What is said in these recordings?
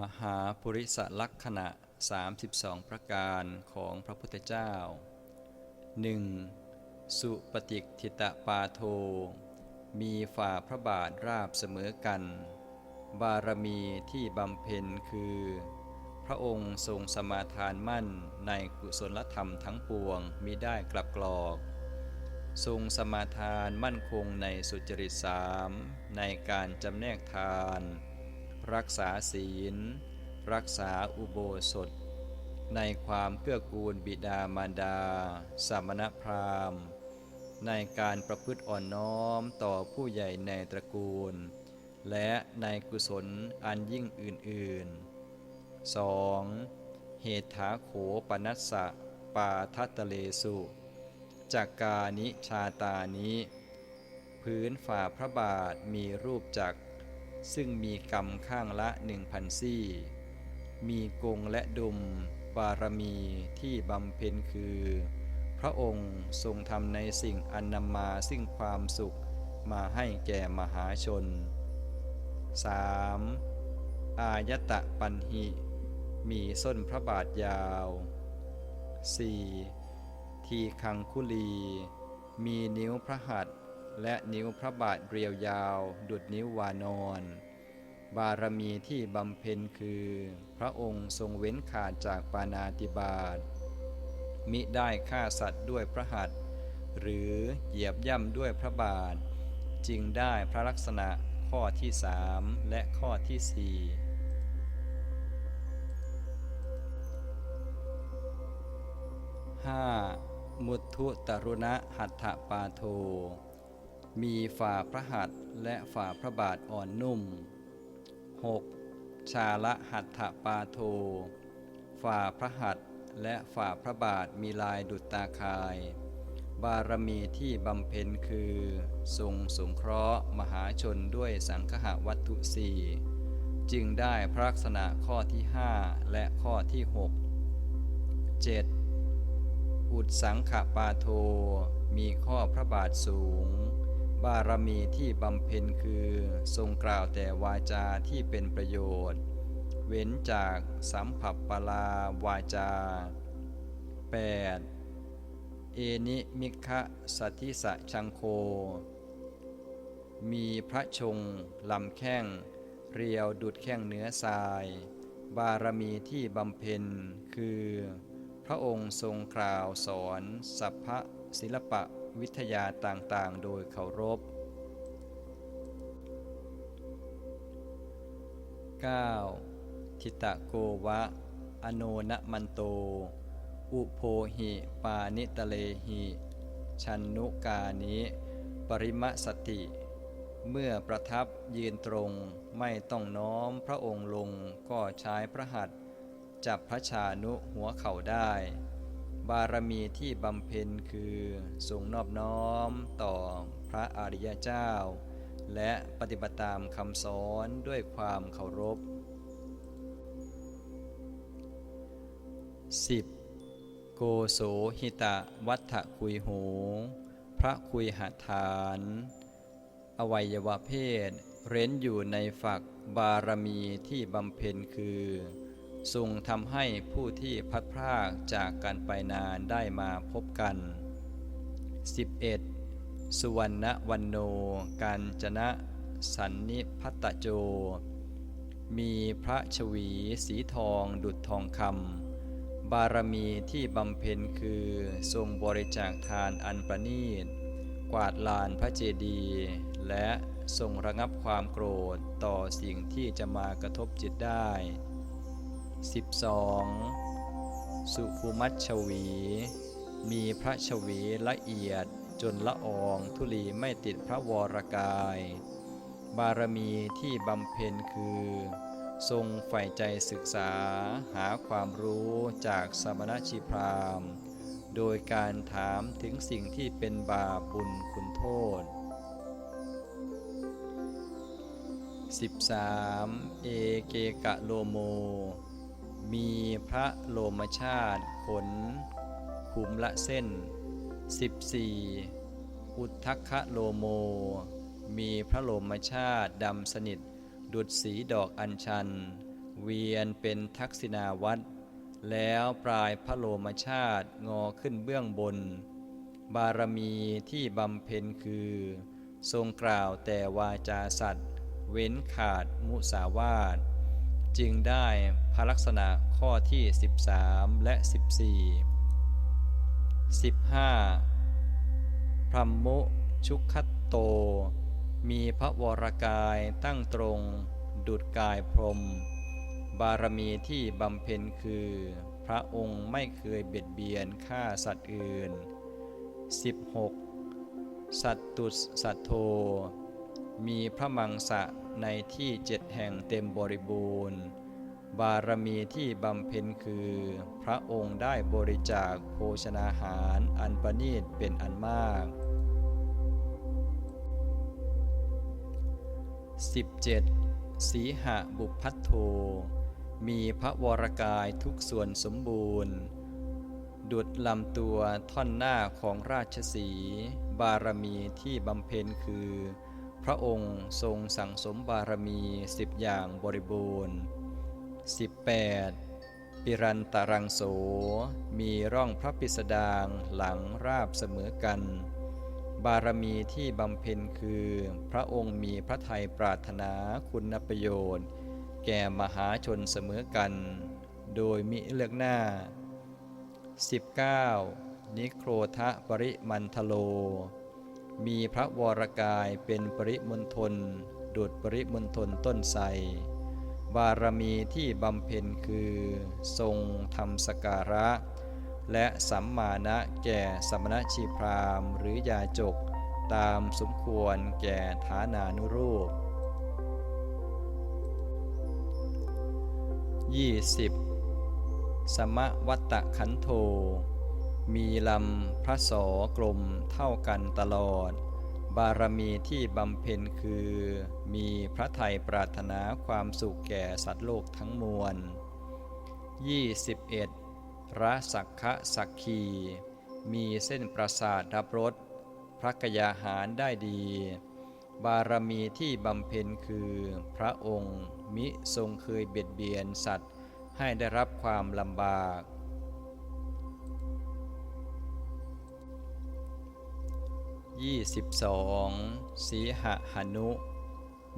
มหาปุริสลักษณะ 32 ประการของพระพุทธเจ้า 1. สุปฏิกทิตะปาโท มีฝ่าพระบาทราบเสมอกัน บารมีที่บำเพ็ญคือ พระองค์ทรงสมาทานมั่นในกุศลธรรมทั้งปวงมิได้กลับกรอก ทรงสมาทานมั่นคงในสุจริตสามในการจำแนกทาน รักษาศีล รักษาอุโบสถ ในความเกื้อกูลบิดามารดา สามณพราหมณ์ ในการประพฤติอ่อนน้อมต่อผู้ใหญ่ในตระกูล และในกุศลอันยิ่งอื่นๆ 2. เหตถาโขปนัสสะปาทัตะเลสุจากกานิชาตานิ พื้นฝ่าพระบาทมีรูปจักร ซึ่งมีกรรมข้างละหนึ่งพันซี่ มีกงและดุมบารมีที่บำเพ็ญคือ พระองค์ทรงทำในสิ่งอันนำมาซึ่งความสุขมาให้แก่มหาชน 3. อายตะปันหิ มีส้นพระบาทยาว 4. ทีคังคุลี มีนิ้วพระหัตถ์ และนิ้วพระบาทเรียวยาว ดุดนิ้ววานอนบารมีที่บำเพ็ญคือ พระองค์ทรงเว้นขาดจากปานาติบาตมิได้ฆ่าสัตว์ด้วยพระหัตถ์หรือเหยียบย่ำด้วยพระบาท จึงได้พระลักษณะข้อที่สามและข้อที่สี่ห้ามุทุตรุณะหัตถปาโท มีฝ่าพระหัตถ์และฝ่าพระบาทอ่อนนุ่ม 6. ชาละหัตถปาโท ฝ่าพระหัตถ์และฝ่าพระบาทมีลายดุจตาคาย บารมีที่บำเพ็ญคือทรงสงเคราะห์มหาชนด้วยสังคหวัตถุสี่จึงได้พระลักษณะข้อที่ห้าและข้อที่หก 7. อุดสังขปาโท มีข้อพระบาทสูง บารมีที่บำเพ็ญคือทรงกล่าวแต่วาจาที่เป็นประโยชน์ เว้นจากสัมผัสปลาวาจา 8. เอนิมิคะสัทธิสะชังโค มีพระชงลำแข้ง เรียวดุดแข้งเนื้อทราย บารมีที่บำเพ็ญคือ พระองค์ทรงกล่าวสอนสัพพะศิลปะ วิทยาต่างๆ โดยเคารพ 9. ทิตะโกวะ อโนนมันโต อุโพหิ ปานิตะเลหิ ชันนุกานิ ปริมสติ เมื่อประทับยืนตรงไม่ต้องน้อมพระองค์ลงก็ใช้พระหัตถ์จับพระชานุหัวเข่าได้ บารมีที่บำเพ็ญคือทรงนอบน้อมต่อพระอริยเจ้า และปฏิบัติตามคำสอนด้วยความเคารพ 10. โกโสหิตะวัฏฐคุยโห พระคุยหาฐาน อวัยวะเพศ เร้นอยู่ในฝักบารมีที่บำเพ็ญคือ ทรงทำให้ผู้ที่พัดพรากจากกันไปนานได้มาพบกัน 11. สุวรรณวันโนกันจนะสันนิพัตตโจ มีพระชวีสีทองดุจทองคำบารมีที่บำเพ็ญคือทรงบริจาคทานอันประณีต กวาดลานพระเจดีย์และทรงระงับความโกรธต่อสิ่งที่จะมากระทบจิตได้ 12. สุภูมัชวี มีพระชวีละเอียดจนละอองธุลีไม่ติดพระวรกาย บารมีที่บำเพ็ญคือ ทรงใฝ่ใจศึกษาหาความรู้จากสมณชีพรามโดยการถามถึงสิ่งที่เป็นบาปบุญคุณโทษ 13. เอเกกะโลโม มีพระโลมชาติขนขุมละเส้น 14. อุทธัคคะโลโม มีพระโลมชาติดำสนิท ดุดสีดอกอัญชัน เวียนเป็นทักษิณาวัตรแล้วปลายพระโลมชาติงอขึ้นเบื้องบน บารมีที่บำเพ็ญคือ ทรงกล่าวแต่วาจาสัตว์ เว้นขาดมุสาวาท จึงได้พลักษณะข้อที่ 13 และ 14 15 พรหมุชุคัตโต มีพระวรกายตั้งตรง ดุดกายพรม บารมีที่บำเพ็ญคือ พระองค์ไม่เคยเบียดเบียนฆ่าสัตว์อื่น 16. สัตตุสัตโธมีพระมังสะ ในที่เจ็ดแห่งเต็มบริบูรณ์ บารมีที่บำเพ็ญคือ พระองค์ได้บริจาคโภชนาหารอันประณีตเป็นอันมาก 17. สีหะบุพัทโธมีพระวรกายทุกส่วนสมบูรณ์ ดุดลำตัวท่อนหน้าของราชสี บารมีที่บำเพ็ญคือ พระองค์ทรงสั่งสมบารมีสิบอย่างบริบูรณ์ 18. ปิรันตรังโส มีร่องพระปิสดางหลังราบเสมอกัน บารมีที่บำเพ็ญคือ พระองค์มีพระทัยปรารถนาคุณประโยชน์ แก่มหาชนเสมอกัน โดยมิเลือกหน้า 19. นิโครทะปริมันทโล มีพระวรกายเป็นปริมณฑลดุดปริมณฑลต้นไทรบารมีที่บำเพ็ญคือ ทรงทำสการะ และสัมมาณะแก่สมณชีพราหมหรือยาจก ตามสมควรแก่ฐานานุรูป 20. สมะวัตตะขันโท มีลำพระสอกลมเท่ากันตลอด บารมีที่บำเพ็ญคือ มีพระไทยปรารถนาความสุขแก่สัตว์โลกทั้งมวล 21. ระสักขะสักคีมีเส้นประสาทรับรสพระกยาหารได้ดี บารมีที่บำเพ็ญคือ พระองค์มิทรงเคยเบียดเบียนสัตว์ให้ได้รับความลำบาก 22. สีหหนุ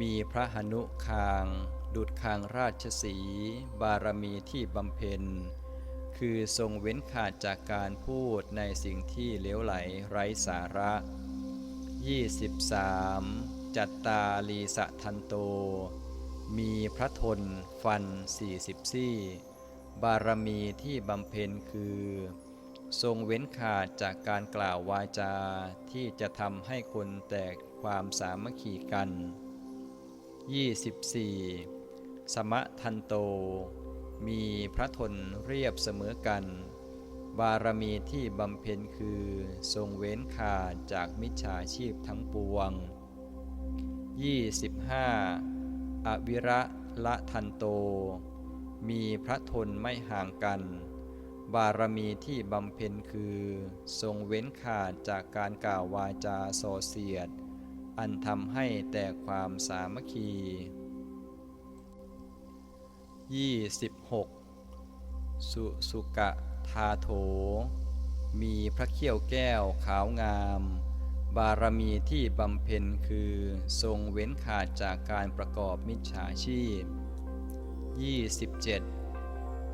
มีพระหนุคาง ดุดคางราชสีบารมีที่บำเพ็ญ คือทรงเว้นขาดจากการพูดในสิ่งที่เลวไหลไร้สาระ 23. จัตตาลีสะทันโต มีพระทนฟันสี่สิบซี่ บารมีที่บำเพ็ญคือ ทรงเว้นขาดจากการกล่าววาจาที่จะทำให้คนแตกความสามัคคีกัน 24. สมะทันโต มีพระทนเรียบเสมอกัน บารมีที่บำเพ็ญคือ ทรงเว้นขาดจากมิจฉาชีพทั้งปวง 25. อวิระละทันโต มีพระทนไม่ห่างกัน บารมีที่บำเพ็ญคือ ทรงเว้นขาดจากการกล่าววาจาโซเสียด อันทำให้แต่ความสามัคคี 26. สุสุกะทาโถ มีพระเขี้ยวแก้วขาวงาม บารมีที่บำเพ็ญคือ ทรงเว้นขาดจากการประกอบมิจฉาชีพ 27.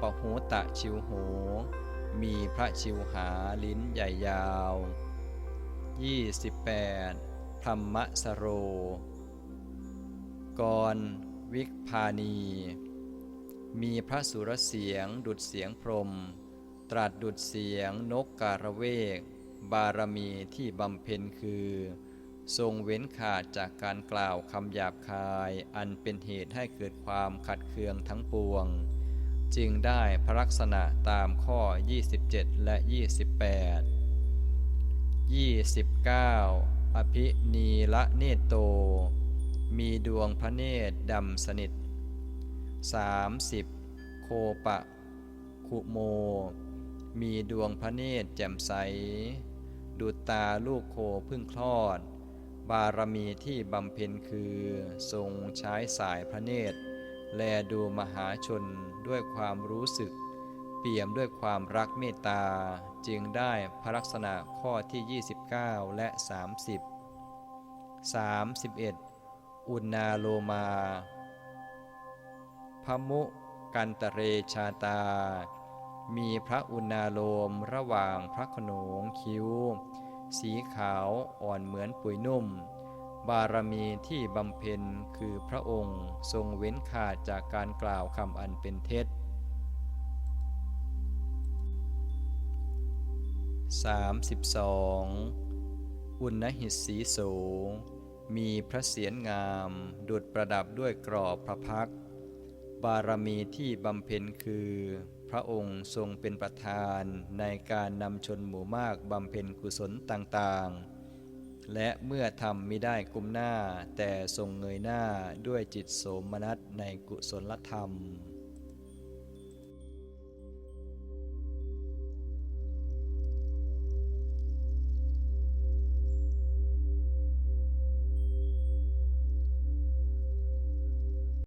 ปะหูตะชิวโหมีพระชิวหาลิ้นใหญ่ยาว 28. ธรรมสโร กรวิกพานีมีพระสุรเสียงดุดเสียงพรม ตรัสดุดเสียงนกการะเวก บารมีที่บำเพ็ญคือ ทรงเว้นขาดจากการกล่าวคำหยาบคาย อันเป็นเหตุให้เกิดความขัดเคืองทั้งปวง จึงได้พระลักษณะตามข้อ 27 และ 28 29. อภินีละเนโต มีดวงพระเนตรดำสนิท 30. โคปะ คุโม มีดวงพระเนตรแจ่มใสดูตาลูกโคพึ่งคลอด บารมีที่บำเพ็ญคือ ทรงใช้สายพระเนตร แลดูมหาชนด้วยความรู้สึก เปี่ยมด้วยความรักเมตตา จึงได้พระลักษณะข้อที่ 29 และ 30 31 อุณาโลมาพมุกันตเรชาตา มีพระอุณาโลมระหว่างพระขนงคิ้ว สีขาวอ่อนเหมือนปุ๋ยนุ่ม บารมีที่บำเพ็ญคือพระองค์ทรงเว้นขาดจากการกล่าวคำอันเป็นเท็จ 32. อุณหิตสีโส มีพระเศียรงาม ดุดประดับด้วยกรอบพระพัก บารมีที่บำเพ็ญคือ พระองค์ทรงเป็นประธานในการนำชนหมู่มากบำเพ็ญกุศลต่างๆ และเมื่อทำมิได้กุมหน้า แต่ทรงเงยหน้าด้วยจิตโสมนัสในกุศลธรรม